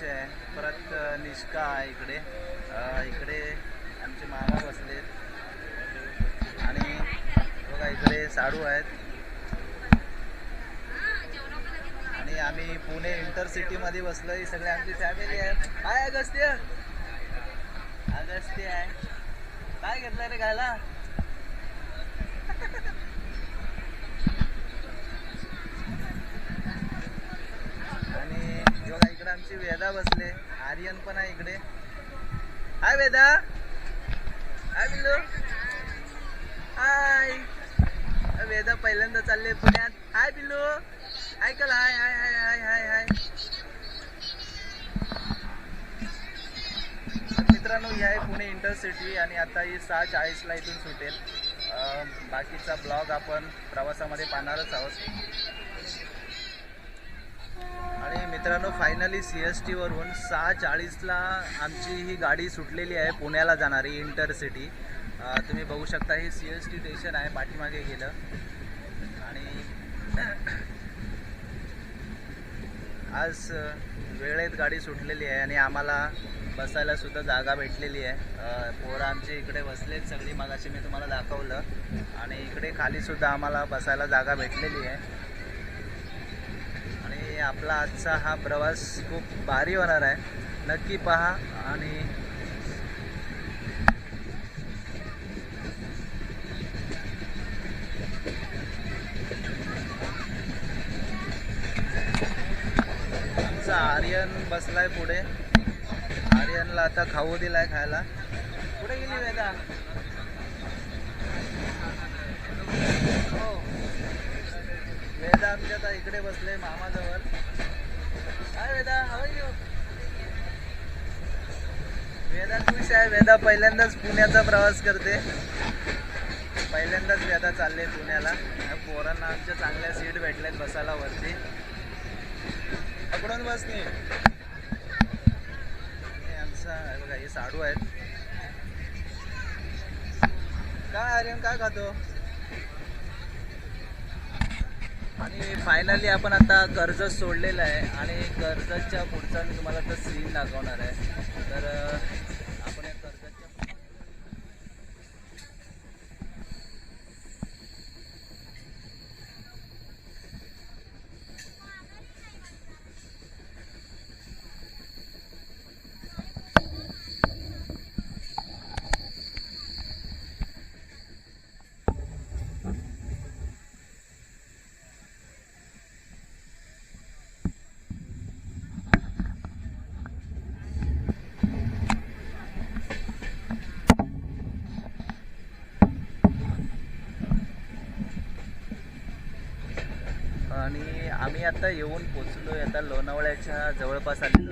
परत निष्काळ आहे इकडे. इकडे आमचे मामा बसलेत. आणि बघा इकडे साडू आहेत. आणि आम्ही पुणे इंटरसिटीमध्ये बसलो ही सगळे आमची फॅमिली आहे. काय अगस्त्य. अगस्त्य आहे. काय घेतलं रे खायला आणि बघा इकडे आमची वेदा बसले. आर्यन पण आहे इकडे. हाय वेदा. हाय बिल्लू हाय. वेदा पहिल्यांदा चालले पुण्यात. हाय बिल्लू ऐकल हाय हाय हाय हाय हाय हाय. मित्रांनो ही आहे पुणे इंटरसिटी आणि आता ही सहा चाळीसला इथून सुटेल. बाकीचा ब्लॉग आपण प्रवासामध्ये पाहणारच आहोत. मित्रांनो फायनली सी एस टीवरून सहा चाळीसला आमची ही गाडी सुटलेली आहे पुण्याला जाणारी इंटरसिटी. तुम्ही बघू शकता हे सी एस टी स्टेशन आहे पाठीमागे गेलं. आणि आज वेळेत गाडी सुटलेली आहे आणि आम्हाला बसायला सुद्धा जागा भेटलेली आहे. पोरं आमची इकडे बसलेत सगळी मगाशी मी तुम्हाला दाखवलं. आणि इकडे खालीसुद्धा आम्हाला बसायला जागा भेटलेली आहे. आणि आपला आजचा हा प्रवास खूप भारी होणार आहे. नक्की पहा आणि आमचा आर्यन बसलाय पुढे. आर्यनला आता खाऊ दिलाय खायला. पुढे गेली वेदा हो वेदा आमच्या आता इकडे बसले मामाजवळ. काय वेदा हवं वेदा खुश आहे. वेदा पहिल्यांदाच पुण्याचा प्रवास करते. पहिल्यांदाच वेदा चालले पुण्याला. पोरांना आमच्या चांगल्या सीट भेटल्यात बसायला वरती. पकडून बस आमचा बघा हे साडू आहेत. काय आर्यन काय खातो? आणि फायनली आपण आता कर्ज सोडलेलं आहे आणि कर्जाच्या पुढचा मी तुम्हाला तर सीन दाखवणार आहे. तर अं, आपण या कर्जतच्या आणि आम्ही आता येऊन पोचलो आता लोणावळ्याच्या जवळपास आलेलो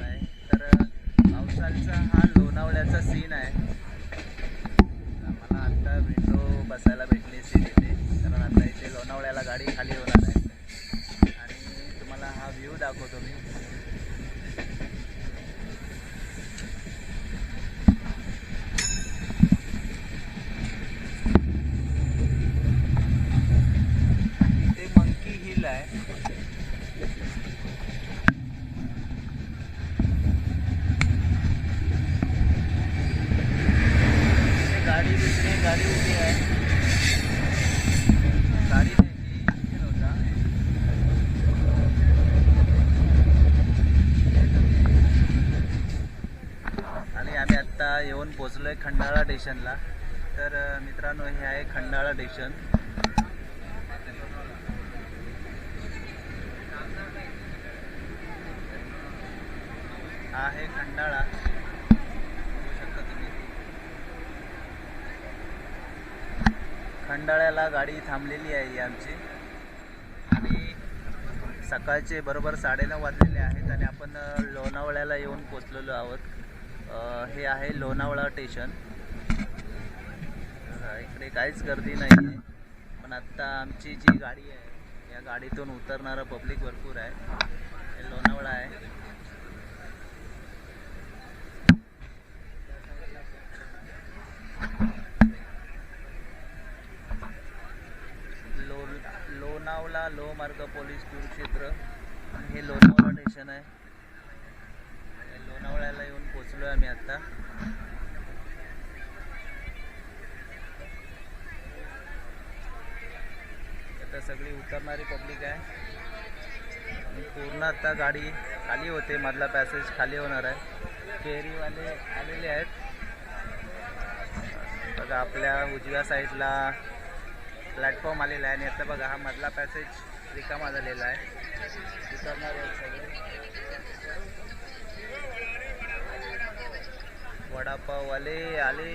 गाडी उभी आहे आणि आम्ही आत्ता येऊन पोचलोय खंडाळा स्टेशनला. तर मित्रांनो हे आहे खंडाळा स्टेशन. आहे खंडाळा बघू शकता तुम्ही खंडाळ्याला गाडी थांबलेली आहे ही आमची. आणि सकाळचे बरोबर साडेनऊ वाजलेले आहेत आणि आपण लोणावळ्याला येऊन पोचलेलो आहोत. हे आहे लोणावळा स्टेशन. इकडे काहीच गर्दी नाही आहे पण आत्ता आमची जी गाडी आहे या गाडीतून उतरणारं पब्लिक भरपूर आहे. हे लोणावळा आहे. लो लोणावळा लोहमार्ग पोलीस कुरुक्षेत्र आणि हे लोणावळा स्टेशन आहे. लोणावळ्याला येऊन पोचलो आहे आम्ही आत्ता आता सगळी उतरणारी पब्लिक आहे. पूर्ण आता गाडी खाली होते मधला पॅसेज खाली होणार आहे. फेरीवाले आलेले आहेत. बघा आपल्या उजव्या साईडला प्लॅटफॉर्म आलेला आहे आणि आता बघा हा मधला पॅसेज रिकामा झालेला आहे. उतरणार आहेत वडापाववाले आले.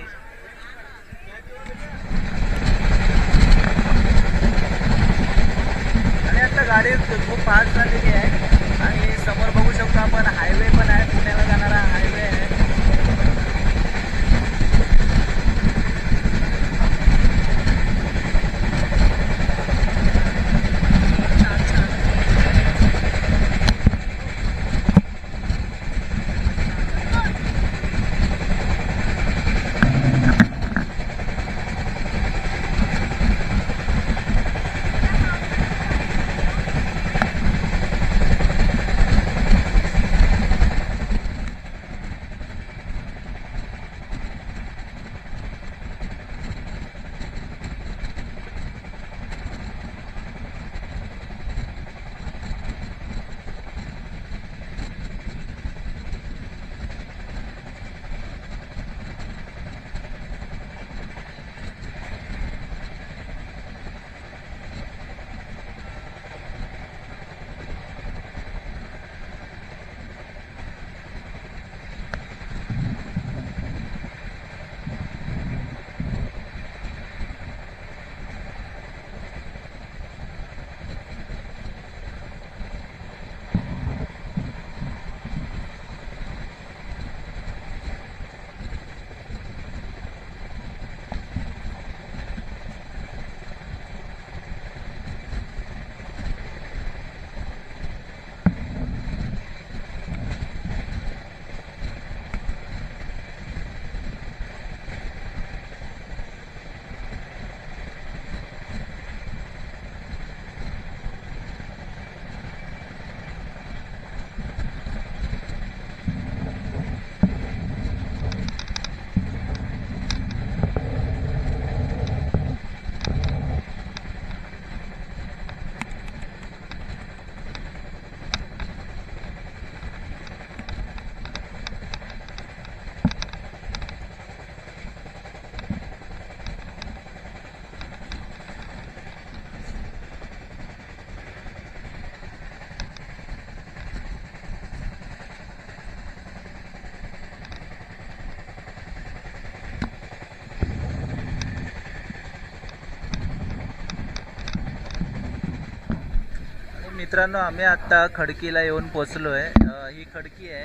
मित्रांनो आम्ही आत्ता खडकीला येऊन पोचलो आहे ही खडकी आहे.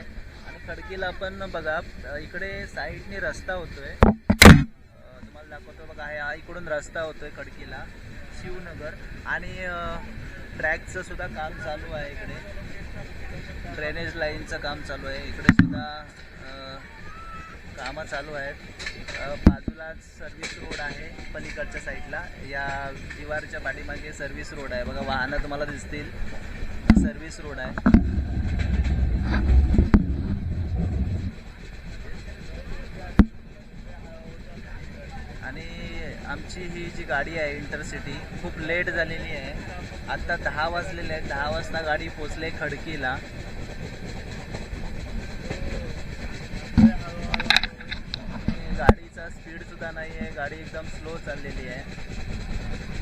आणि खडकीला आपण बघा इकडे साईडने रस्ता होतोय. तुम्हाला दाखवतो बघा हा इकडून रस्ता होतोय खडकीला शिवनगर. आणि ट्रॅकचं सुद्धा काम चालू आहे इकडे. ड्रेनेज लाईनचं काम चालू आहे. इकडे सुद्धा कामं चालू आहेत. अ, सर्व्हिस रोड आहे पलीकडच्या साईडला या दिवारच्या पाठीमागे सर्व्हिस रोड आहे. बघा वाहनं तुम्हाला दिसतील. सर्व्हिस रोड आहे. आणि आमची ही जी गाडी आहे इंटरसिटी खूप लेट झालेली आहे. आत्ता दहा वाजलेले आहेत. दहा वाजता गाडी पोचले खडकीला. सुद्धा नाही आहे गाडी एकदम स्लो चाललेली आहे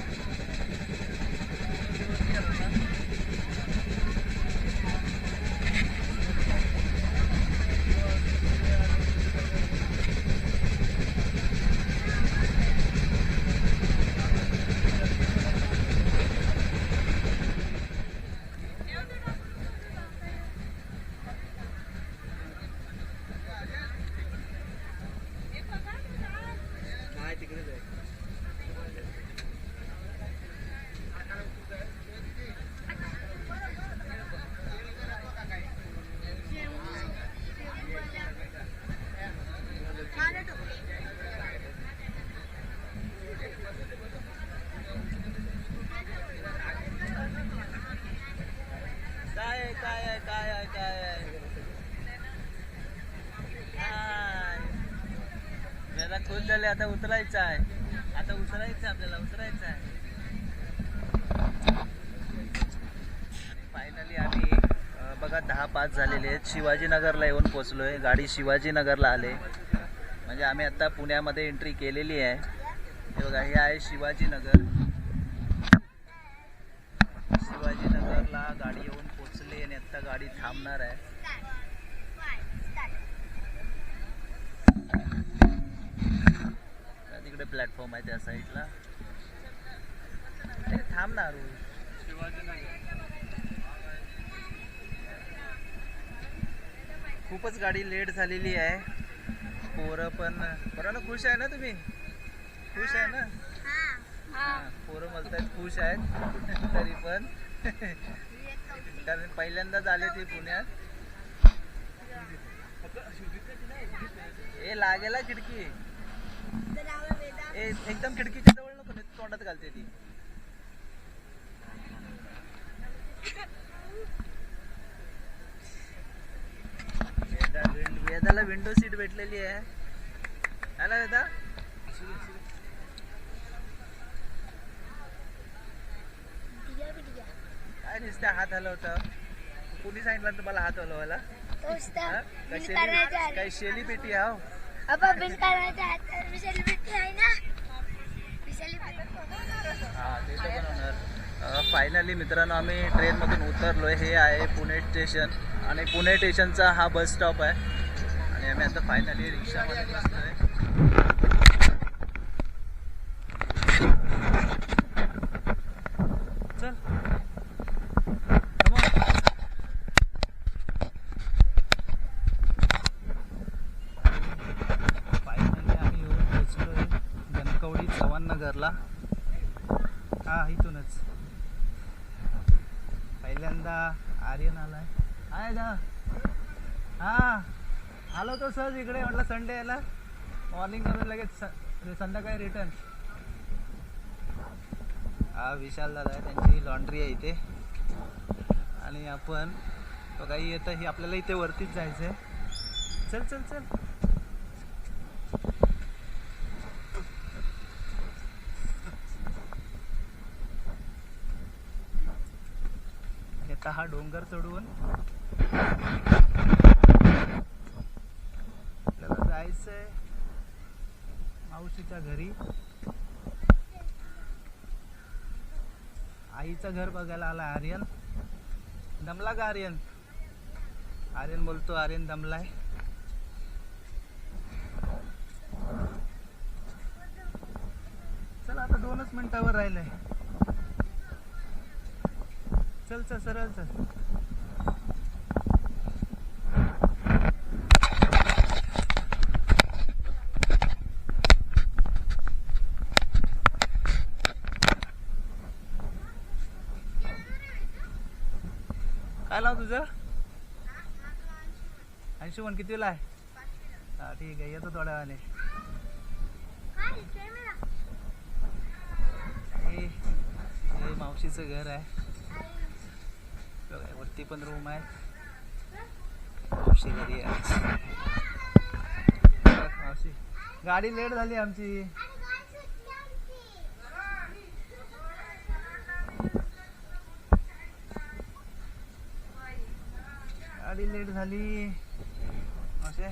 काय आहे काय आहे काय आहे काय आहे हाय. जरा आता उतरायचं आहे. आता उतरायचं आहे आपल्याला उतरायचं आहे. फायनली आम्ही बघा दहा पाच झालेले आहेत. शिवाजीनगरला येऊन पोचलोय गाडी शिवाजीनगरला आले. म्हणजे आम्ही आता पुण्यामध्ये एंट्री केलेली आहे. हे बघा हे आहे शिवाजीनगर. शिवाजीनगरला गाडी येऊन पोचली आणि आता गाडी थांबणार आहे त्या तिकडे प्लॅटफॉर्म आहे त्या साईडला थांब ना अरुण. खूपच गाडी लेट झालेली आहे. पोरं पण बरं ना खुश आहे ना तुम्ही? खुश आहे ना? हा, पोरं बोलतात खुश आहेत. तरी पण. कारण पहिल्यांदाच आले ते पुण्यात. ए लागेला खिडकी. ए एकदम खिडकीच्या जवळ नको नाही तर तोंडात घालते ती. वेदा विंड वेदाला विंडो सीट भेटलेली आहे. आला वेदा? काय नुसत्या हात हलवतं? कोणी सांगितलं तुम्हाला हात हलवायला? हा? काय शेली काय शेली पेटी आहो बिल करायच्या हातात विशाल भेटली आहे ना विशाली हा ते तर बनवणार फायनली मित्रांनो आम्ही ट्रेनमधून उतरलो हे आहे पुणे स्टेशन. आणि पुणे स्टेशनचा हा बस स्टॉप आहे. आणि आम्ही आता फायनली रिक्षामध्ये बसलोय. चल. Come on. आम्ही हा इथूनच. पहिल्यांदा आर्यन आलाय. हाय दा. हा. आलो तो सहज इकडे. म्हटलं संडे याला मॉर्निंग करून लगेच संध्याकाळी रिटर्न हा विशाल दादा आहे. त्यांची लॉन्ड्री आहे इथे. आणि आपण तो काही येतं ही आपल्याला इथे वरतीच जायचं आहे चल चल चल आणि आता हा डोंगर चढून. आपल्याला जायचंय मावशीच्या घरी. आईचं घर बघायला आला आर्यन. दमला का आर्यन? आर्यन बोलतो आर्यन दमलाय. चला आता दोनच मिनिटावर राहिलंय. चल चल सरळ चल काय नाव तुझं? अंशुमन कितीला आहे? हा ठीक आहे येतो थोड्या वेळाने हे मावशीचं घर आहे. वरती पण रूम आहे. शेजारी आहे. गाडी लेट झाली आमची. गाडी लेट झाली. असे